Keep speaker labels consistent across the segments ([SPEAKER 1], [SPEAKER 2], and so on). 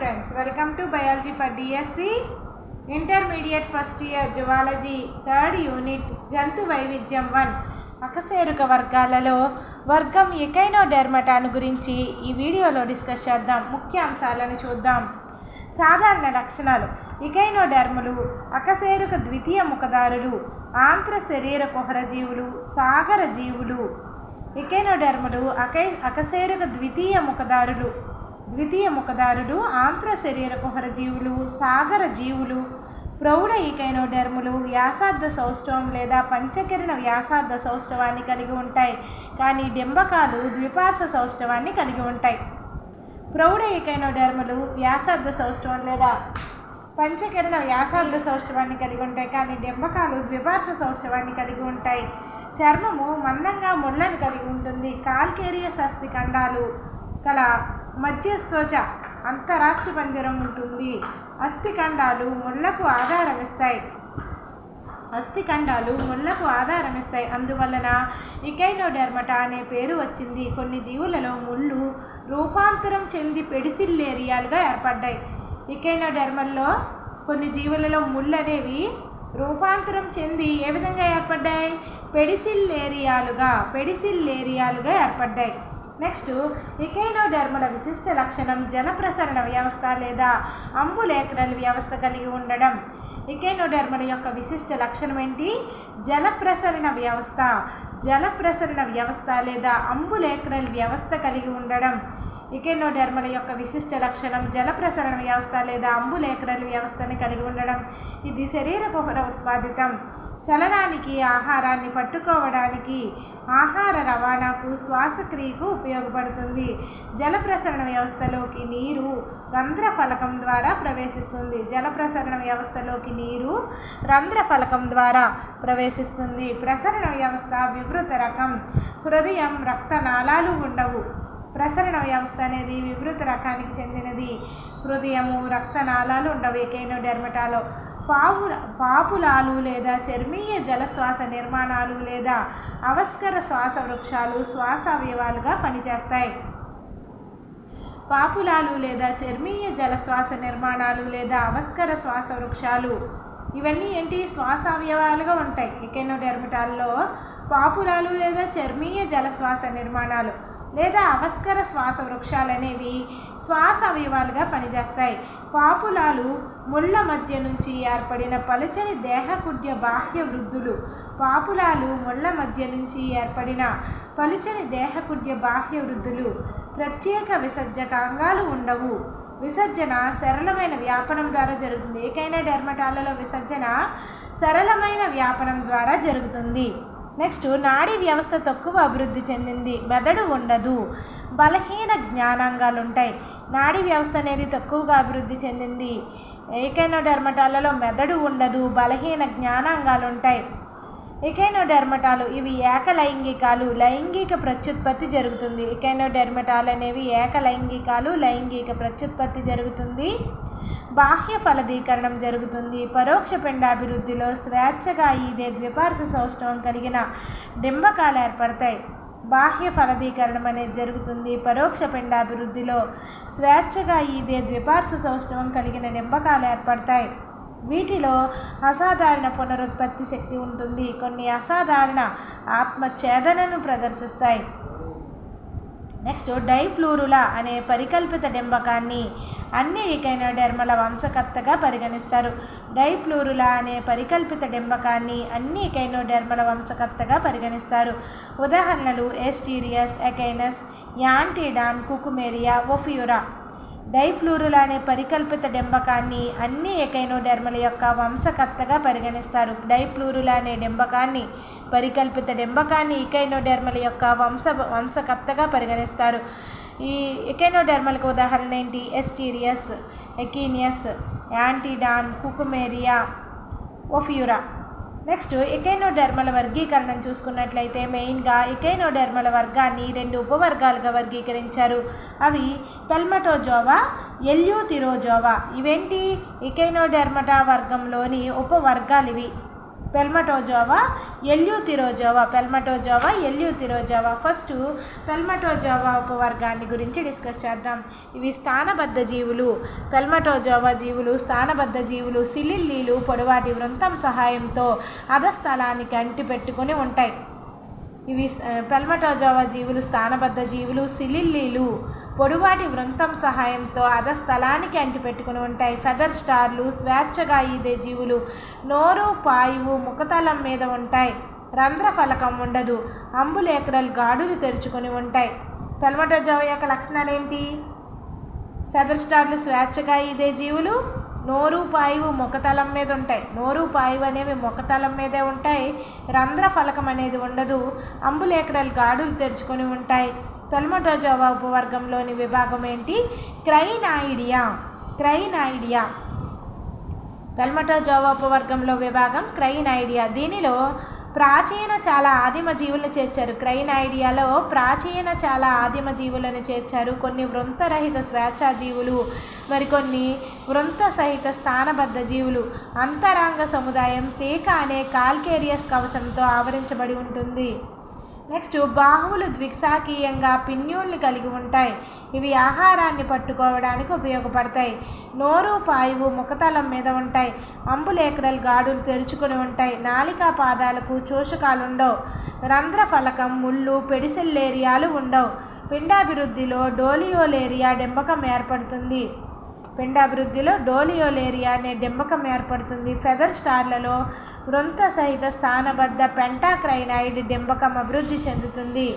[SPEAKER 1] Friends welcome to biology for DSC intermediate first year zoology third unit జంతు వైవిధ్యం one అకశేరుక వర్గాలలో వర్గం ఎకైనోడెర్మటాను గురించి ఈ వీడియోలో డిస్కస్ చేద్దాం. ముఖ్య అంశాలను చూద్దాం. సాధారణ లక్షణాలు. ఇకైనోడెర్ములు అకశేరుక ద్వితీయ ముఖదారులు ఆంత్ర శరీర కుహర జీవులు సాగర జీవులు. ఇకైనోడెర్ములు అకై అకశేరుక ద్వితీయ ముఖదారులు. ద్వితీయ ముఖదారుడు ఆంత్ర శరీర కుహర జీవులు సాగర జీవులు ప్రౌఢ ఈకైనోడెర్ములు వ్యాసార్థ సౌష్ఠవం లేదా పంచకిరణ వ్యాసార్థ సౌష్ఠవాన్ని కలిగి ఉంటాయి. కానీ డింబకాలు ద్విపార్శ్వ సౌష్ఠవాన్ని కలిగి ఉంటాయి. ప్రౌఢ ఈకైనోడెర్ములు వ్యాసార్థ సౌష్ఠవం లేదా పంచకిరణ వ్యాసార్థ సౌష్ఠవాన్ని కలిగి ఉంటాయి. కానీ డింబకాలు ద్విపార్శ్వ సౌష్ఠవాన్ని కలిగి ఉంటాయి. చర్మము మందంగా ముళ్ళను కలిగి ఉంటుంది. కాల్కేరియస్ అస్థి ఖండాలు కల మధ్యస్థోచ అంతరాష్ట్ర పంజరం ఉంటుంది. అస్థిఖండాలు ముళ్ళకు ఆధారమిస్తాయి. అస్థిఖండాలు ముళ్ళకు ఆధారం ఇస్తాయి అందువలన ఇకైనోడెర్మటా అనే పేరు వచ్చింది. కొన్ని జీవులలో ముళ్ళు రూపాంతరం చెంది పెడిసిల్లేరియాలుగా ఏర్పడ్డాయి. ఇకైనోడెర్మల్లో కొన్ని జీవులలో ముళ్ళు అనేవి రూపాంతరం చెంది ఏ విధంగా ఏర్పడ్డాయి? పెడిసిల్లేరియాలుగా పెడిసిల్లేరియాలుగా ఏర్పడ్డాయి. నెక్స్ట్ ఇకైనోడెర్మల విశిష్ట లక్షణం జలప్రసరణ వ్యవస్థ లేదా అంబులేఖనల్ వ్యవస్థ కలిగి ఉండడం. ఇకైనోడెర్మల యొక్క విశిష్ట లక్షణం ఏంటి? జలప్రసరణ వ్యవస్థ. జలప్రసరణ వ్యవస్థ లేదా అంబులేఖనల్ వ్యవస్థ కలిగి ఉండడం. ఇకెనోడెర్మల యొక్క విశిష్ట లక్షణం జలప్రసరణ వ్యవస్థ లేదా అంబులేఖనల్ వ్యవస్థని కలిగి ఉండడం. ఇది శరీర కుహర ఉత్పాదితం. చలనానికి ఆహారాన్ని పట్టుకోవడానికి ఆహార రవాణాకు శ్వాసక్రియకు ఉపయోగపడుతుంది. జల ప్రసరణ వ్యవస్థలోకి నీరు రంధ్ర ఫలకం ద్వారా ప్రవేశిస్తుంది. జల ప్రసరణ వ్యవస్థలోకి నీరు రంధ్ర ఫలకం ద్వారా ప్రవేశిస్తుంది. ప్రసరణ వ్యవస్థ వివృత రకం. హృదయం రక్తనాళాలు ఉండవు. ప్రసరణ వ్యవస్థ అనేది వివృత రకానికి చెందినది. హృదయము రక్తనాళాలు ఉండవు. ఎకైనోడెర్మటాలో పాపుల పాపులాలు లేదా చర్మీయ జలశ్వాస నిర్మాణాలు లేదా అవస్కర శ్వాస వృక్షాలు శ్వాస అవయవాలుగా పనిచేస్తాయి. పాపులాలు లేదా చర్మీయ జలశ్వాస నిర్మాణాలు లేదా అవస్కర శ్వాస వృక్షాలు. ఇవన్నీ ఏంటి? శ్వాస అవయవాలుగా ఉంటాయి ఎకెనోడెర్మటాల్లో పాపులాలు లేదా చర్మీయ జలశ్వాస నిర్మాణాలు. లేదా అవస్కర శ్వాస వృక్షాలు అనేవి శ్వాస అవయవాలుగా పనిచేస్తాయి. పాపులాలు ముళ్ళ మధ్య నుంచి ఏర్పడిన పలుచని దేహకుడ్య బాహ్య వృద్ధులు పాపులాలు ముళ్ళ మధ్య నుంచి ఏర్పడిన పలుచని దేహకుడ్య బాహ్య వృద్ధులు ప్రత్యేక విసర్జకాంగాలు ఉండవు. విసర్జన సరళమైన వ్యాపనం ద్వారా జరుగుతుంది. ఏకైనా డెర్మటాలలో విసర్జన సరళమైన వ్యాపనం ద్వారా జరుగుతుంది. నెక్స్ట్ నాడీ వ్యవస్థ తక్కువ అభివృద్ధి చెందింది మెదడు ఉండదు. బలహీన జ్ఞానాంగాలు ఉంటాయి నాడీ వ్యవస్థ అనేది తక్కువగా అభివృద్ధి చెందింది. ఏకైనోడెర్మటాలలో మెదడు ఉండదు బలహీన జ్ఞానాంగాలు ఉంటాయి ఎకైనోడెర్మటాలు ఇవి ఏకలైంగికాలు లైంగిక ప్రత్యుత్పత్తి జరుగుతుంది. ఎకైనోడెర్మటాలు అనేవి ఏకలైంగికాలు లైంగిక ప్రత్యుత్పత్తి జరుగుతుంది. బాహ్య ఫలదీకరణం జరుగుతుంది. పరోక్ష పిండాభివృద్ధిలో స్వేచ్ఛగా ఈదే ద్విపార్శ సౌష్ఠవం కలిగిన డింబకాలు ఏర్పడతాయి. బాహ్య ఫలదీకరణం అనేది జరుగుతుంది. పరోక్ష పిండాభివృద్ధిలో స్వేచ్ఛగా ఈదే ద్విపార్శ సౌష్ఠవం కలిగిన డింబకాలు ఏర్పడతాయి. వీటిలో అసాధారణ పునరుత్పత్తి శక్తి ఉంటుంది. కొన్ని అసాధారణ ఆత్మఛేదనను ప్రదర్శిస్తాయి. నెక్స్ట్ డైప్లూరులా అనే పరికల్పిత డింబకాన్ని అన్ని ఎకైనోడెర్మల వంశకర్తగా పరిగణిస్తారు. డైప్లూరులా అనే పరికల్పిత డింబకాన్ని అన్ని ఈకైనోడెర్మల వంశకర్తగా పరిగణిస్తారు. ఉదాహరణలు ఎస్టీరియస్ ఎకైనస్ యాంటీడాన్ కుకుమేరియా ఒఫియురా. డైఫ్లూరులా అనే పరికల్పిత డెంబకాన్ని అన్ని ఎకైనోడెర్మల యొక్క వంశకర్తగా పరిగణిస్తారు. డైఫ్లూరులా అనే డెంబకాన్ని పరికల్పిత డెంబకాన్ని ఇకైనోడెర్మల యొక్క వంశ వంశకర్తగా పరిగణిస్తారు. ఈ ఎకైనోడెర్మలకు ఉదాహరణ ఏంటి? ఎస్టీరియస్ ఎకీనియస్ యాంటీడాన్ కుకుమేరియా ఒఫ్యూరా నెక్స్ట్ ఎకైనోడెర్మల వర్గీకరణం చూసుకున్నట్లయితే మెయిన్గా ఎకైనోడెర్మల వర్గాన్ని రెండు ఉపవర్గాలుగా వర్గీకరించారు. అవి పెల్మటోజోవా ఎల్యూతిరోజోవా. ఇవేంటి? ఎకైనోడెర్మటా వర్గంలోని ఉపవర్గాలు ఇవి పెల్మటోజోవా ఎల్యూతిరోజోవా పెల్మటోజోవా ఎల్యూతిరోజోవా. ఫస్ట్ పెల్మటోజోవా ఉపవర్గాన్ని గురించి డిస్కస్ చేద్దాం. ఇవి స్థానబద్ధ జీవులు. పెల్మటోజోవా జీవులు స్థానబద్ధ జీవులు సిలిల్లీలు పొడవాటి వృంతం సహాయంతో అధస్థలానికి అంటి పెట్టుకొని ఉంటాయి. ఇవి పెల్మటోజోవా జీవులు స్థానబద్ధ జీవులు సిలిల్లీలు. పొడువాటి వృంతం సహాయంతో అధస్థలానికి అంటిపెట్టుకుని ఉంటాయి. ఫెదర్ స్టార్లు స్వేచ్ఛగా ఈదే జీవులు. నోరు పాయువు ముఖతలం మీద ఉంటాయి. రంధ్ర ఫలకం ఉండదు. అంబులేకరల్ గాడులు తెరుచుకొని ఉంటాయి. పెల్మటోజోవా యొక్క లక్షణాలు ఏంటి ఫెదర్ స్టార్లు స్వేచ్ఛగా ఇదే జీవులు. నోరు పాయువు మొక్కతలం మీద ఉంటాయి. నోరు పాయువు అనేవి మొక్కతలం మీదే ఉంటాయి. రంధ్ర ఫలకం అనేది ఉండదు. అంబులేకరల్ గాడులు తెరుచుకొని ఉంటాయి. పెల్మటోజోవా ఉపవర్గంలోని విభాగం ఏంటి? క్రైనాయిడియా. క్రైనాయిడియా. పెల్మటోజోవా ఉపవర్గంలో విభాగం క్రైనాయిడియా. దీనిలో ప్రాచీన చాలా ఆదిమ జీవులను చేర్చారు. క్రైన్ ఐడియాలో ప్రాచీన చాలా ఆదిమ జీవులను చేర్చారు. కొన్ని వృంతరహిత స్వేచ్ఛా జీవులు మరికొన్ని వృంత సహిత స్థానబద్ధ జీవులు. అంతరాంగ సముదాయం తీక అనే కాల్కేరియస్ కవచంతో ఆవరించబడి ఉంటుంది. నెక్స్ట్ బాహువులు ద్విక్షాకీయంగా పిన్యూల్ని కలిగి ఉంటాయి. ఇవి ఆహారాన్ని పట్టుకోవడానికి ఉపయోగపడతాయి. నోరు పాయువు ముఖతలం మీద ఉంటాయి. అంబులేకరల్ గాడులు తెరుచుకుని ఉంటాయి. నాలికా పాదాలకు చూషకాలు ఉండవు రంధ్ర ఫలకం ముళ్ళు పెడిసెల్లేరియాలు ఉండవు. పిండాభివృద్ధిలో డోలియోలేరియా డెంబకం ఏర్పడుతుంది. పిండాభివృద్ధిలో డోలియోలేరియా అనే డెంబకం ఏర్పడుతుంది. ఫెదర్ స్టార్లలో వృంత సహిత స్థానబద్ధ పెంటాక్రైనాయిడ్ డెంబకం అభివృద్ధి చెందుతుంది.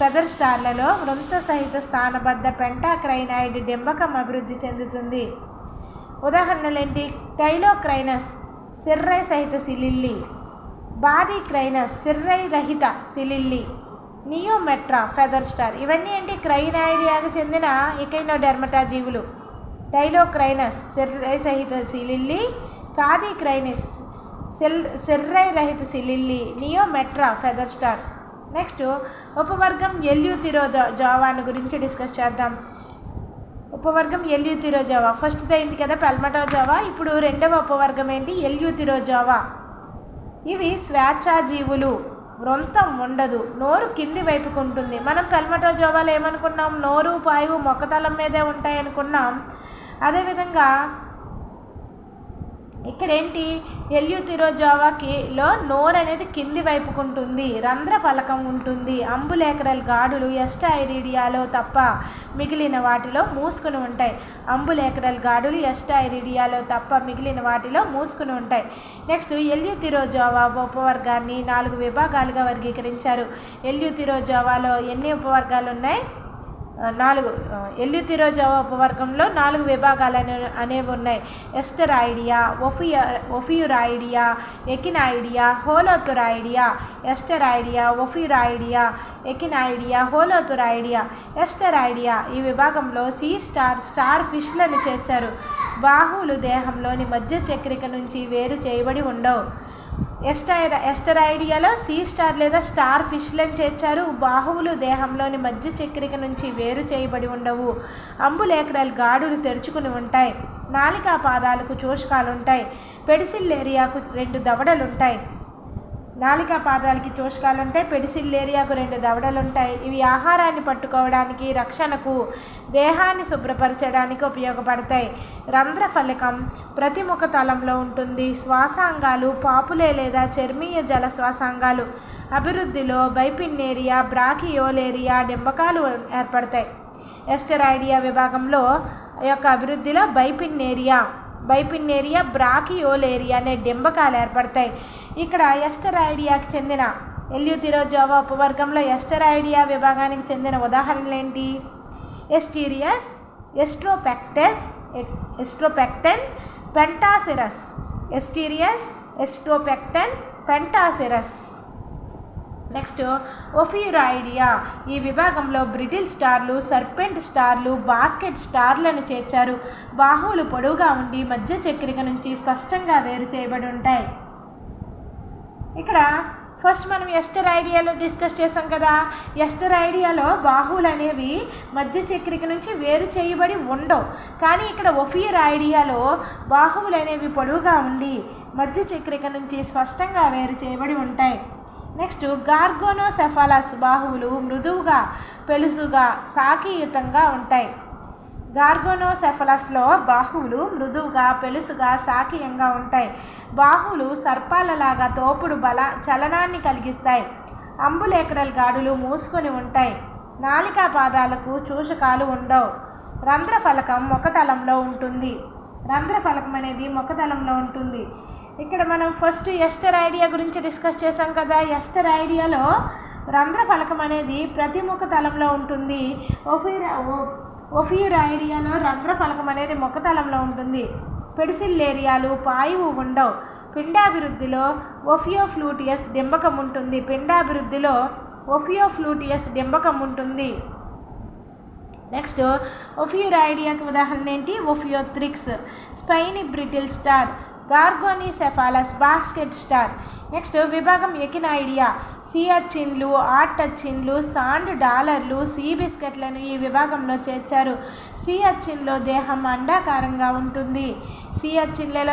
[SPEAKER 1] ఫెదర్ స్టార్లలో వృంత సహిత స్థానబద్ధ పెంటాక్రైనాయిడ్ డింబకం అభివృద్ధి చెందుతుంది. ఉదాహరణలేంటి? టైలోక్రైనస్ సిర్రై సహిత సిలిల్లి. బాడీ క్రైనస్ సిర్రై రహిత సిలిల్లి. నియోమెట్రా ఫెదర్ స్టార్. ఇవన్నీ ఏంటి? క్రైనాయిడియాకు చెందిన ఇకైనోడెర్మటా జీవులు డైలోక్రైనస్ సిర్రై సహిత సిలిల్లి కాది క్రైనస్ సెల్ సెర్రై రహిత సిలిల్లి నియోమెట్రా ఫెదర్ స్టార్. నెక్స్ట్ ఉపవర్గం ఎల్యూతిరో జావాను గురించి డిస్కస్ చేద్దాం. ఉపవర్గం ఎల్యూతిరోజావా ఫస్ట్ అయింది కదా పెల్మటోజావా ఇప్పుడు రెండవ ఉపవర్గం ఏంటి? ఎల్యూతిరోజావా ఇవి స్వేచ్ఛా జీవులు. వృంతం ఉండదు. నోరు కింది వైపుకు ఉంటుంది మనం పెల్మటోజోవాలో ఏమనుకున్నాం? నోరు పాయువు మొక్కతలం మీదే ఉంటాయనుకున్నాం. అదేవిధంగా ఇక్కడేంటి? ఏంటి నోరు అనేది కింది వైపుకు ఉంటుంది రంధ్ర ఫలకం ఉంటుంది. అంబులేకరల్ గాడులు ఎస్టైరిడియాలో తప్ప మిగిలిన వాటిలో మూసుకుని ఉంటాయి. అంబులేకరల్ గాడులు ఎస్టైరిడియాలో తప్ప మిగిలిన వాటిలో మూసుకుని ఉంటాయి. నెక్స్ట్ ఎల్యూతిరోజావా ఉపవర్గాన్ని నాలుగు విభాగాలుగా వర్గీకరించారు. ఎల్యూతిరోజావాలో ఎన్ని ఉపవర్గాలు ఉన్నాయి నాలుగు ఆ, ఉపవర్గంలో నాలుగు విభాగాలు అనే అనేవి ఉన్నాయి. ఎస్టరాయిడియా ఒఫియ ఒఫియురాయిడియా ఎకినాయిడియా హోలోతురాయిడియా ఎస్టరాయిడియా ఒఫియురాయిడియా ఎకినాయిడియా హోలోతురాయిడియా ఎస్టరాయిడియా ఈ విభాగంలో సీ స్టార్ స్టార్ ఫిష్లను చేర్చారు. బాహువులు దేహంలోని మధ్య చక్రిక నుంచి వేరు చేయబడి ఉండవు. ఎస్టైర ఎస్టరైడియాలో సీ స్టార్ లేదా స్టార్ ఫిష్లను చేర్చారు. బాహువులు దేహంలోని మధ్య చక్రిక నుంచి వేరు చేయబడి ఉండవు. అంబులేకరల్ గాడులు తెరుచుకుని ఉంటాయి. నాలికా పాదాలకు చూషకాలు ఉంటాయి పెడిసిల్లేరియాకు రెండు దవడలు ఉంటాయి నాలికా పాదాలకి చోషకాలు ఉంటాయి పెడిసిల్లేరియాకు రెండు దవడలు ఉంటాయి ఇవి ఆహారాన్ని పట్టుకోవడానికి రక్షణకు దేహాన్ని శుభ్రపరచడానికి ఉపయోగపడతాయి. రంధ్ర ఫలకం ప్రతిముఖ తలంలో ఉంటుంది. శ్వాసాంగాలు పాపులే లేదా చర్మీయ జల శ్వాసాంగాలు. అభివృద్ధిలో బైపిన్నేరియా బ్రాకియోలేరియా డెంబకాలు ఏర్పడతాయి. ఎస్టెరాయిడియా విభాగంలో యొక్క అభివృద్ధిలో బైపిన్నేరియా బైపిన్నేరియా బ్రాకియోలేరియా అనే డెంబకాలు ఏర్పడతాయి. ఇక్కడ ఎస్టెరాయిడియాకి చెందిన ఎల్యూతిరోజోవా ఉపవర్గంలో ఎస్టరాయిడియా విభాగానికి చెందిన ఉదాహరణలు ఏంటి? ఎస్టీరియస్ ఎస్ట్రోపెక్టెస్ ఎస్ట్రోపెక్టెన్ పెంటాసిరస్. ఎస్టీరియస్ ఎస్ట్రోపెక్టెన్ పెంటాసిరస్. నెక్స్ట్ ఒఫియురాయిడియా ఈ విభాగంలో బ్రిటిల్ స్టార్లు సర్పెంట్ స్టార్లు బాస్కెట్ స్టార్లను చేర్చారు. బాహువులు పొడవుగా ఉండి మధ్య చక్రిక నుంచి స్పష్టంగా వేరు చేయబడి ఉంటాయి. ఇక్కడ ఫస్ట్ మనం ఎస్టర్ ఐడియాలో డిస్కస్ చేసాం కదా. ఎస్టర్ ఐడియాలో బాహువులు అనేవి మధ్య చక్రిక నుంచి వేరు చేయబడి ఉండవు. కానీ ఇక్కడ ఒఫియర్ ఐడియాలో బాహువులు అనేవి పొడవుగా ఉండి మధ్య చక్రిక నుంచి స్పష్టంగా వేరు చేయబడి ఉంటాయి. నెక్స్ట్ గార్గోనోసెఫాలస్ బాహువులు మృదువుగా పెలుసుగా సాకీయుతంగా ఉంటాయి. గార్గోనోసెఫలస్లో బాహువులు మృదువుగా పెలుసుగా సాకీయంగా ఉంటాయి. బాహువులు సర్పాలలాగా తోపుడు బల చలనాన్ని కలిగిస్తాయి. అంబులేకరల్ గాడులు మూసుకొని ఉంటాయి. నాలికా పాదాలకు చూషకాలు ఉండవు. రంధ్రఫలకం ఒక తలంలో ఉంటుంది. రంధ్రఫలకం అనేది ముఖతలంలో ఉంటుంది. ఇక్కడ మనం ఫస్ట్ ఎస్టర్ ఐడియా గురించి డిస్కస్ చేసాం కదా. ఎస్టర్ ఐడియాలో రంధ్రఫలకం అనేది ప్రతి ముఖ తలంలో ఉంటుంది. ఒఫీర్ ఒఫీర్ ఐడియాలో రంధ్రఫలకం అనేది ముఖతలంలో ఉంటుంది. పెడిసిల్లేరియాలు పాయువు ఉండవు. పిండాభివృద్ధిలో ఒఫియోఫ్లూటియస్ డింబకం ఉంటుంది. పిండాభివృద్ధిలో ఒఫియోఫ్లూటియస్ డింబకం ఉంటుంది. నెక్స్ట్ ఒఫియూర్ ఐడియాకి ఉదాహరణ ఏంటి ఒఫియోత్రిక్స్ స్పైని బ్రిటిల్ స్టార్ గార్గోనిసెఫాలస్ బాస్కెట్ స్టార్ నెక్స్ట్ విభాగం ఎకిన ఐడియా. అచ్చిన్లు ఆర్ట్ అచ్చిన్లు సాండ్ డాలర్లు సీ బిస్కెట్లను ఈ విభాగంలో చేర్చారు. సీ దేహం అండాకారంగా ఉంటుంది. సీ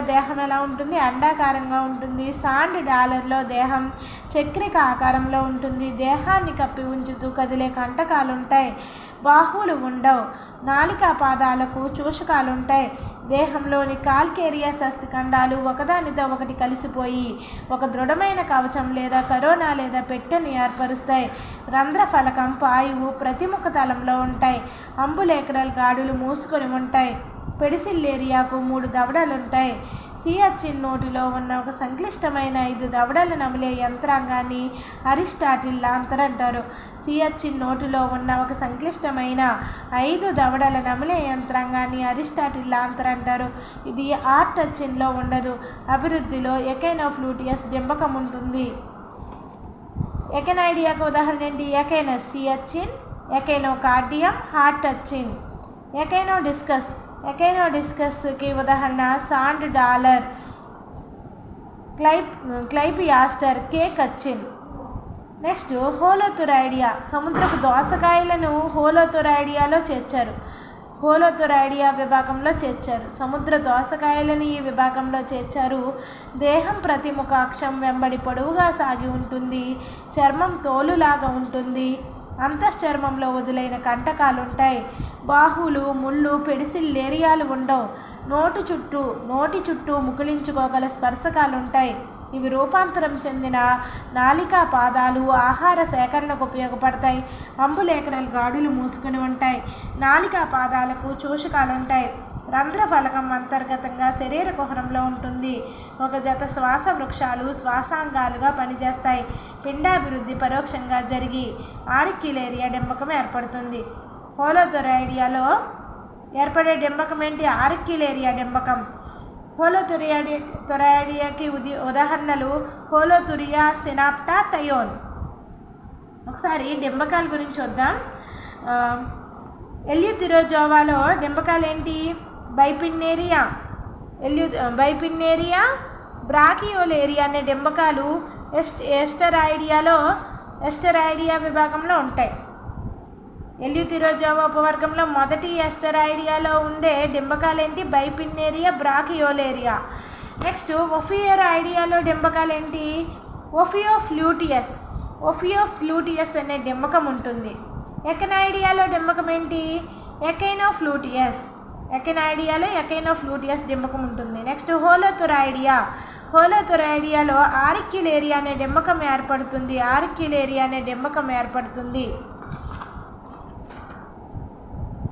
[SPEAKER 1] దేహం ఎలా ఉంటుంది? అండాకారంగా ఉంటుంది. సాండ్ డాలర్లో దేహం చక్రిక ఆకారంలో ఉంటుంది. దేహాన్ని కప్పి ఉంచుతూ కదిలే కంటకాలు ఉంటాయి బాహువులు ఉండవు. నాలికా పాదాలకు చూషకాలు ఉంటాయి దేహంలోని కాల్కేరియా అస్థిఖండాలు ఒకదానితో ఒకటి కలిసిపోయి ఒక దృఢమైన కవచం లేదా కరోనా లేదా పెట్టెని ఏర్పరుస్తాయి. రంధ్ర ఫలకం పాయువు ప్రతిముఖ తలంలో ఉంటాయి. అంబులేకరల్ గాడులు మూసుకొని ఉంటాయి. పెడిసిల్లేరియాకు మూడు దవడలు ఉంటాయి సియాచిన్ నోటిలో ఉన్న ఒక సంక్లిష్టమైన ఐదు దవడలు నమిలే యంత్రాంగాన్ని అరిస్టాటిల్ లాంతర్ అంటారు సియాచిన్ నోటిలో ఉన్న ఒక సంక్లిష్టమైన ఐదు దవడల నమిలే యంత్రాంగాన్ని అరిస్టాటిల్ లాంతర్ అంటారు ఇది ఆర్ట్ టచ్న్లో ఉండదు. అభివృద్ధిలో ఎకైనోఫ్లూటియస్ డింబకం ఉంటుంది ఎకెనైడియాకు ఉదాహరణ ఏంటి? ఎకైనస్ సియాచిన్ ఎకైనో కార్డియం హార్ట్ అచ్చిన్ ఎకైనో డిస్కస్ ఎకైనో డిస్కస్కి ఉదాహరణ సాండ్ డాలర్ క్లైప్ క్లైప్ యాస్టర్ కే కచ్చిన్ నెక్స్ట్ హోలోథురైడియా సముద్రపు దోసకాయలను హోలోథురైడియాలో చేర్చారు. హోలోథురైడియా విభాగంలో చేర్చారు. సముద్ర దోసకాయలను ఈ విభాగంలో చేర్చారు. దేహం ప్రతి ముఖాక్షం వెంబడి పొడవుగా సాగి ఉంటుంది చర్మం తోలులాగా ఉంటుంది అంతశ్చర్మంలో వదులైన కంటకాలుంటాయి. బాహువులు ముళ్ళు పెడిసిల్లేరియాలు ఉండవు. నోటు చుట్టూ నోటి చుట్టూ ముకుళించుకోగల స్పర్శకాలుంటాయి. ఇవి రూపాంతరం చెందిన నాలికా పాదాలు ఆహార సేకరణకు ఉపయోగపడతాయి. అంబులేఖనాలు గాడులు మూసుకొని ఉంటాయి. నాలికా పాదాలకు చూషకాలుంటాయి. రంధ్రఫలకం అంతర్గతంగా శరీర కుహరంలో ఉంటుంది. ఒక జత శ్వాస వృక్షాలు శ్వాసాంగాలుగా పనిచేస్తాయి. పిండాభివృద్ధి పరోక్షంగా జరిగి ఆరిక్యులేరియా డెంబకం ఏర్పడుతుంది. హోలోథొరైడియాలో ఏర్పడే డింబకం ఏంటి? ఆరిక్యులేరియా డెంబకం. హోలోథొరియాడి థొరాయిడియాకి ఉది ఉదాహరణలు హోలోథురియా సినాప్టా థయోన్. ఒకసారి డెంబకాల గురించి వద్దాం ఎల్యూతిరోజోవాలో డెంబకాలు ఏంటి? బైపిన్నేరియా ఎల్యు బైపిన్నేరియా బ్రాకియోలేరియా అనే డెంబకాలు ఎస్ట్ ఎస్టరాయిడియాలో ఎస్టరాయిడియా విభాగంలో ఉంటాయి. ఎల్యూతిరోజోవా ఉపవర్గంలో మొదటి ఎస్టరాయిడియాలో ఉండే డెంబకాలు ఏంటి బైపిన్నేరియా బ్రాకియోలేరియా. నెక్స్ట్ ఒఫియర్ ఐడియాలో డెంబకాలు ఏంటి ఒఫియో ఫ్లూటియస్ ఒఫియో ఫ్లూటియస్ అనే డెంబకం ఉంటుంది. ఎకనైడియాలో డెంబకం ఏంటి? ఎకైనో ఫ్లూటియస్ ఎకనైడియాలో ఫ్లూటియస్ డింబకం ఉంటుంది. నెక్స్ట్ హోలోతురైడియా హోలోతురైడియాలో ఆరిక్యులేరియా అనే డిమ్మకం ఏర్పడుతుంది. ఆరిక్యులేరియా అనే డిమ్మకం ఏర్పడుతుంది.